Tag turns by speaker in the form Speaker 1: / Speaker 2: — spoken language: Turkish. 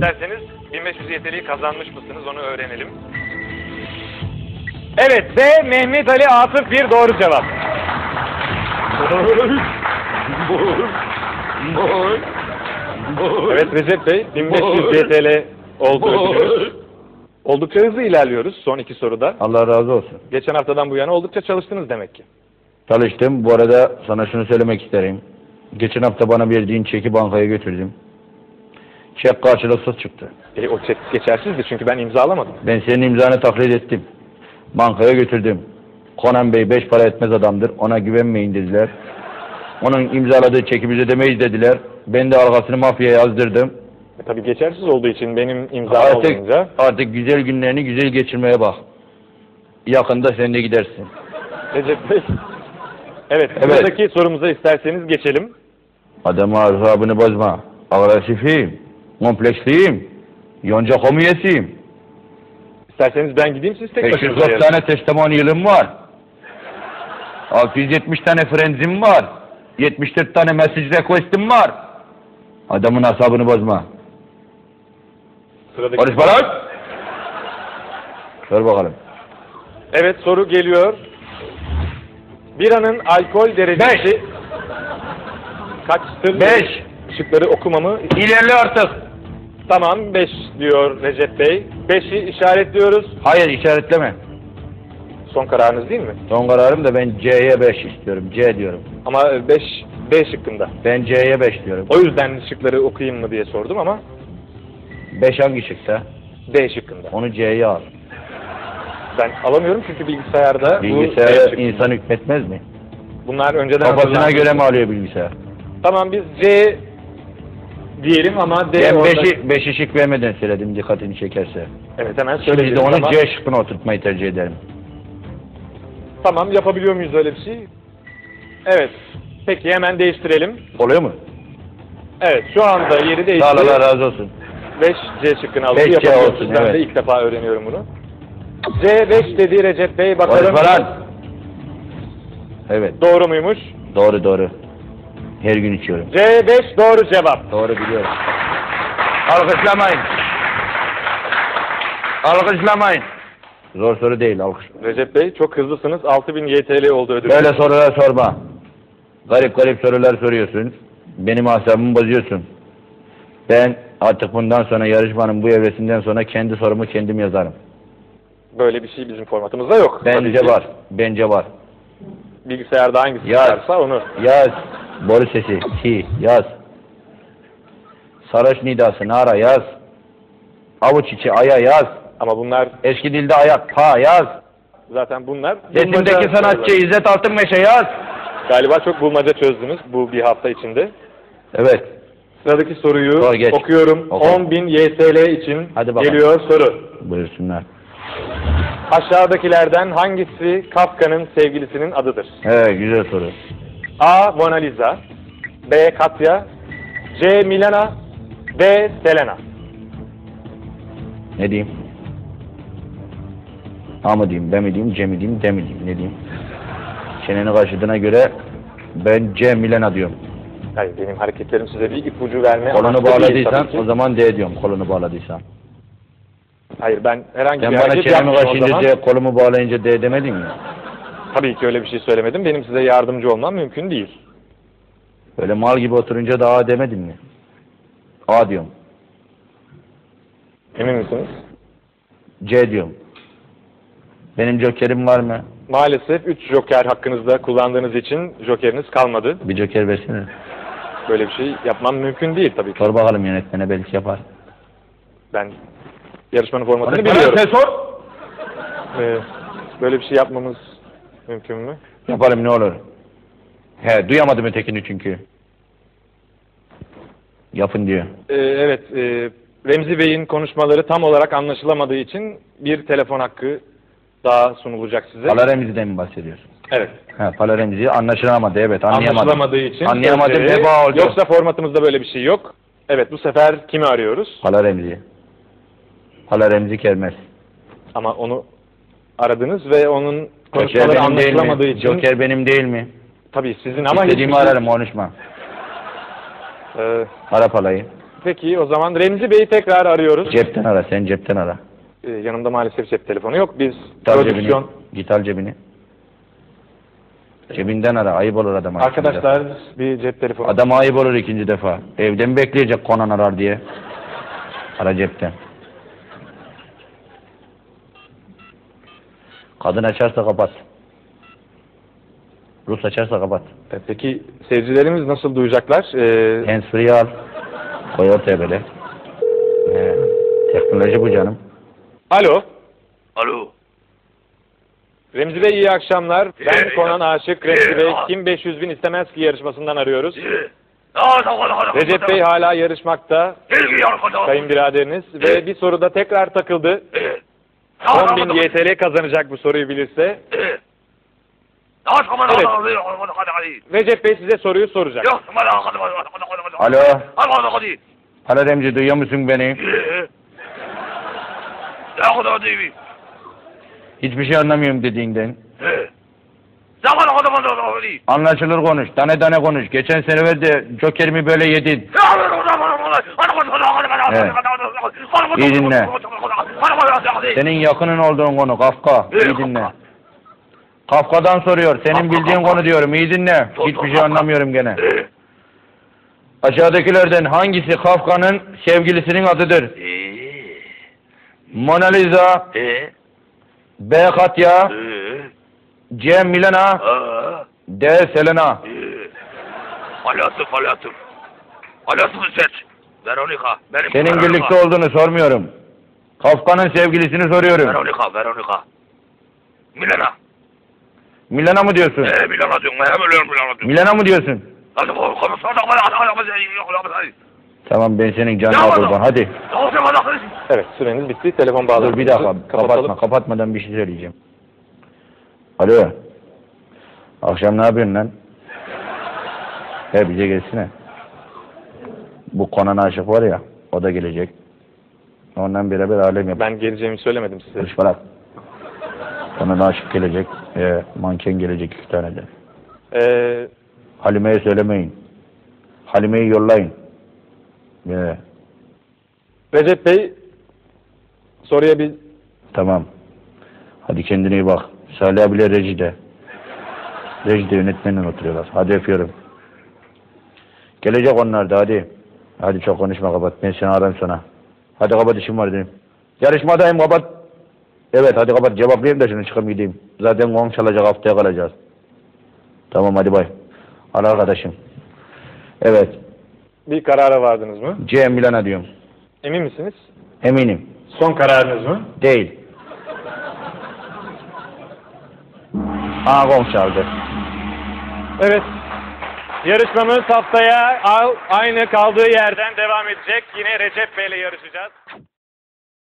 Speaker 1: İsterseniz 1500 YTL'yi kazanmış mısınız onu öğrenelim. Evet ve Mehmet Ali Atıf bir doğru cevap. Evet Recep Bey 1500 YTL oldu ödülümüz. Oldukça hızlı ilerliyoruz son iki soruda.
Speaker 2: Allah razı olsun.
Speaker 1: Geçen haftadan bu yana oldukça çalıştınız demek ki.
Speaker 2: Çalıştım. Bu arada sana şunu söylemek isterim. Geçen hafta bana verdiğin çeki bankaya götürdüm. Çek karşılıksız çıktı.
Speaker 1: E, o çek geçersizdi çünkü ben imzalamadım.
Speaker 2: Ben senin imzanı taklit ettim. Bankaya götürdüm. Konan Bey beş para etmez adamdır. Ona güvenmeyin dediler. Onun imzaladığı çeki bize demeyiz dediler. Ben de arkasını mafyaya yazdırdım.
Speaker 1: E, tabii geçersiz olduğu için benim imzam
Speaker 2: Artık,
Speaker 1: olmayınca
Speaker 2: artık güzel günlerini güzel geçirmeye bak. Yakında sen de gidersin.
Speaker 1: Recep Bey. Evet,
Speaker 2: Evet.
Speaker 1: sıradaki sorumuza isterseniz geçelim.
Speaker 2: Adamı azabını bozma. Agresifiyim. Kompleksliyim. Yonca komiyesiyim.
Speaker 1: İsterseniz ben gideyim siz tek başınıza
Speaker 2: 530
Speaker 1: yarın.
Speaker 2: tane testimonyalım var. 670 tane friendzim var. 74 tane message request'im var. Adamın asabını bozma.
Speaker 1: Sıradaki...
Speaker 2: Konuşma lan! Sor bakalım.
Speaker 1: Evet soru geliyor. Biranın alkol derecesi kaçtır?
Speaker 2: 5.
Speaker 1: Şıkları okumamı
Speaker 2: İlerle artık.
Speaker 1: Tamam 5 diyor Recep Bey. 5'i işaretliyoruz.
Speaker 2: Hayır işaretleme.
Speaker 1: Son kararınız değil mi?
Speaker 2: Son kararım da ben C'ye 5 istiyorum. C diyorum.
Speaker 1: Ama 5 B şıkkında.
Speaker 2: Ben C'ye 5 diyorum.
Speaker 1: O yüzden şıkları okuyayım mı diye sordum ama
Speaker 2: 5 hangi şıksa?
Speaker 1: D şıkkında.
Speaker 2: Onu C'ye al.
Speaker 1: Ben alamıyorum çünkü bilgisayarda bu
Speaker 2: Bilgisayara
Speaker 1: şıkkında.
Speaker 2: insan hükmetmez mi?
Speaker 1: Bunlar önceden
Speaker 2: Kafasına
Speaker 1: hazırlanmış.
Speaker 2: göre mi alıyor bilgisayar?
Speaker 1: Tamam biz C diyelim ama D
Speaker 2: Ben
Speaker 1: orada-
Speaker 2: 5'i beşi şık vermeden söyledim dikkatini çekerse.
Speaker 1: Evet hemen
Speaker 2: Şimdi de onu C şıkkına oturtmayı tercih ederim.
Speaker 1: Tamam yapabiliyor muyuz öyle bir şey? Evet. Peki hemen değiştirelim.
Speaker 2: Oluyor mu?
Speaker 1: Evet şu anda yeri değişti.
Speaker 2: Sağ ol Allah razı olsun.
Speaker 1: 5 C şıkkını aldı.
Speaker 2: 5 C
Speaker 1: Yapabiliyoruz.
Speaker 2: olsun,
Speaker 1: Ben
Speaker 2: evet.
Speaker 1: de ilk defa öğreniyorum bunu. C 5 dedi Recep Bey. Bakalım.
Speaker 2: Evet
Speaker 1: doğru muymuş?
Speaker 2: doğru doğru. Her gün içiyorum.
Speaker 1: C 5 doğru cevap.
Speaker 2: Doğru biliyorum. Alkışlamayın. Alkışlamayın. Zor soru değil alkış.
Speaker 1: Recep Bey çok hızlısınız. 6000 YTL oldu ödül.
Speaker 2: Böyle sorular sorma. Garip garip sorular soruyorsun. Benim asabımı bozuyorsun. Ben artık bundan sonra yarışmanın bu evresinden sonra kendi sorumu kendim yazarım.
Speaker 1: Böyle bir şey bizim formatımızda yok.
Speaker 2: Bence var. Bence var.
Speaker 1: Bilgisayarda hangisi
Speaker 2: Yaz.
Speaker 1: çıkarsa onu.
Speaker 2: Yaz. Boru sesi. Ki. Yaz. Sarhoş nidası. Nara. Yaz. Avuç içi. Aya. Yaz.
Speaker 1: Ama bunlar
Speaker 2: Eski dilde ayak. Pa. Yaz.
Speaker 1: zaten bunlar.
Speaker 2: Resimdeki
Speaker 1: bulmaca
Speaker 2: sanatçı
Speaker 1: soruları.
Speaker 2: İzzet Altınmeşe. Yaz.
Speaker 1: Galiba çok bulmaca çözdünüz bu bir hafta içinde.
Speaker 2: Evet.
Speaker 1: Sıradaki soruyu
Speaker 2: Sor, geç.
Speaker 1: okuyorum.
Speaker 2: Oku.
Speaker 1: 10.000 YTL için
Speaker 2: Hadi bakalım.
Speaker 1: geliyor soru.
Speaker 2: Buyursunlar.
Speaker 1: Aşağıdakilerden hangisi Kafka'nın sevgilisinin adıdır?
Speaker 2: Evet güzel soru.
Speaker 1: A. Mona Lisa B. Katya C. Milana D. Selena
Speaker 2: Ne diyeyim? A mı diyeyim, B mi diyeyim, C mi diyeyim, D mi diyeyim, ne diyeyim? Çeneni kaşıdığına göre ben C Milena diyorum.
Speaker 1: Hayır benim hareketlerim size bir ipucu verme
Speaker 2: Kolunu
Speaker 1: amaçlı değil
Speaker 2: bağladıysan
Speaker 1: ki.
Speaker 2: o zaman D diyorum, kolunu bağladıysan.
Speaker 1: Hayır ben herhangi
Speaker 2: Sen
Speaker 1: bir
Speaker 2: bana
Speaker 1: hareket
Speaker 2: çenemi
Speaker 1: yapmayayım o
Speaker 2: kaşıyınca
Speaker 1: zaman.
Speaker 2: C, kolumu bağlayınca D demedin mi?
Speaker 1: Tabii ki öyle bir şey söylemedim. Benim size yardımcı olmam mümkün değil.
Speaker 2: Böyle mal gibi oturunca da A demedin mi? A diyorum,
Speaker 1: Emin misiniz?
Speaker 2: C diyorum. Benim jokerim var mı?
Speaker 1: Maalesef 3 joker hakkınızda kullandığınız için jokeriniz kalmadı.
Speaker 2: Bir joker versene.
Speaker 1: Böyle bir şey yapmam mümkün değil tabii ki.
Speaker 2: Sor bakalım yönetmene belki yapar.
Speaker 1: Ben yarışmanın formatını biliyorum.
Speaker 2: sen sor.
Speaker 1: Ee, böyle bir şey yapmamız mümkün mü?
Speaker 2: Yapalım ne olur. He duyamadım ötekini çünkü. Yapın diyor.
Speaker 1: Ee, evet, e, Remzi Bey'in konuşmaları tam olarak anlaşılamadığı için bir telefon hakkı daha sunulacak size.
Speaker 2: Palaremzi'den mi bahsediyorsun?
Speaker 1: Evet,
Speaker 2: He Palaremzi anlaşılamadı evet anlayamadım.
Speaker 1: anlaşılamadığı için.
Speaker 2: Anlayamadım
Speaker 1: sözleri-
Speaker 2: heba oldu.
Speaker 1: Yoksa formatımızda böyle bir şey yok. Evet, bu sefer kimi arıyoruz?
Speaker 2: Palaremzi. Palaremzi Kermez.
Speaker 1: Ama onu aradınız ve onun
Speaker 2: Joker
Speaker 1: konuşmaları
Speaker 2: benim değil
Speaker 1: anlaşılamadığı
Speaker 2: mi?
Speaker 1: için.
Speaker 2: Joker benim değil mi?
Speaker 1: Tabii sizin ama
Speaker 2: İstediğimi
Speaker 1: hiçbir
Speaker 2: ararım konuşma.
Speaker 1: Ee,
Speaker 2: Ara palayı.
Speaker 1: Peki o zaman Remzi Bey'i tekrar arıyoruz.
Speaker 2: Cepten ara, sen cepten ara.
Speaker 1: Ee, yanımda maalesef cep telefonu yok. Biz
Speaker 2: Git al cebini.
Speaker 1: prodüksiyon
Speaker 2: Git al cebini. Cebinden ara, ayıp olur adama. ikinci
Speaker 1: arkadaşlar bir cep telefonu.
Speaker 2: Adama ayıp olur ikinci defa. Evde mi bekleyecek konan arar diye. Ara cepten. Kadın açarsa kapat. Rus açarsa kapat.
Speaker 1: Ee, Peki seyircilerimiz nasıl duyacaklar? Ee,
Speaker 2: Handsfree al. Koy ortaya böyle. Ee, teknoloji bu canım.
Speaker 1: alo.
Speaker 3: Alo.
Speaker 1: Remzi Bey iyi akşamlar. Ben
Speaker 3: İyi,
Speaker 1: Konan
Speaker 3: iyi.
Speaker 1: Aşık Remzi Bey. Kim 500 bin istemez ki yarışmasından arıyoruz.
Speaker 3: Recep
Speaker 1: Bey hala yarışmakta.
Speaker 3: Sayın
Speaker 1: Kayınbiraderiniz. Ve bir soruda tekrar takıldı. 10 bin YTL kazanacak bu soruyu bilirse. Recep Bey size soruyu soracak.
Speaker 2: Alo. Alo Remzi duyuyor musun beni? Hiçbir şey anlamıyorum dediğinden. Anlaşılır konuş. Tane tane konuş. Geçen sene de jokerimi böyle yedin. İyi dinle. Senin yakının olduğun konu Kafka. İyi dinle. Kafka'dan soruyor. Senin bildiğin konu diyorum. İyi dinle. Hiçbir şey anlamıyorum gene. Aşağıdakilerden hangisi Kafka'nın sevgilisinin adıdır? Mona Lisa, B. Katya, C. Milena, D. Selena.
Speaker 3: Hayatım hayatım. Hayatımı seç. Veronica. Benim
Speaker 2: Senin birlikte olduğunu sormuyorum. Kafka'nın sevgilisini soruyorum.
Speaker 3: Veronica, Veronica. Milena.
Speaker 2: Milena mı diyorsun?
Speaker 3: Ee, Milena diyorum. Hem ölüyorum Milena diyorum.
Speaker 2: Milena mı diyorsun? Tamam ben senin canına kurban. Hadi.
Speaker 1: Evet süreniz bitti. Telefon bağlı.
Speaker 2: Dur bir dakika. Kapatma. Kapatmadan bir şey söyleyeceğim. Alo. Akşam ne yapıyorsun lan? He bize gelsene. Bu Konan aşık var ya. O da gelecek. Ondan beraber alem yap.
Speaker 1: Ben geleceğimi söylemedim size.
Speaker 2: Barış Barak. Konan aşık gelecek. Ee, manken gelecek iki tane de.
Speaker 1: Ee,
Speaker 2: Halime'ye söylemeyin. Halime'yi yollayın. Ee,
Speaker 1: Recep Bey soruya bir
Speaker 2: tamam. Hadi kendine iyi bak. Salih abiyle rejide. Rejide yönetmenle oturuyorlar. Hadi öpüyorum. Gelecek onlar da hadi. Hadi çok konuşma kapat. Ben seni ararım sonra. Hadi kapat işim var dedim. Yarışmadayım kapat. Evet hadi kapat cevaplayayım da şunu çıkıp gideyim. Zaten gong çalacak haftaya kalacağız. Tamam hadi bay. Al arkadaşım. Evet.
Speaker 1: bir karara vardınız mı?
Speaker 2: C Milana diyorum.
Speaker 1: Emin misiniz?
Speaker 2: Eminim.
Speaker 1: Son kararınız mı?
Speaker 2: Değil. Aa gong çaldı.
Speaker 1: Evet. Yarışmamız haftaya aynı kaldığı yerden devam edecek. Yine Recep Bey ile yarışacağız.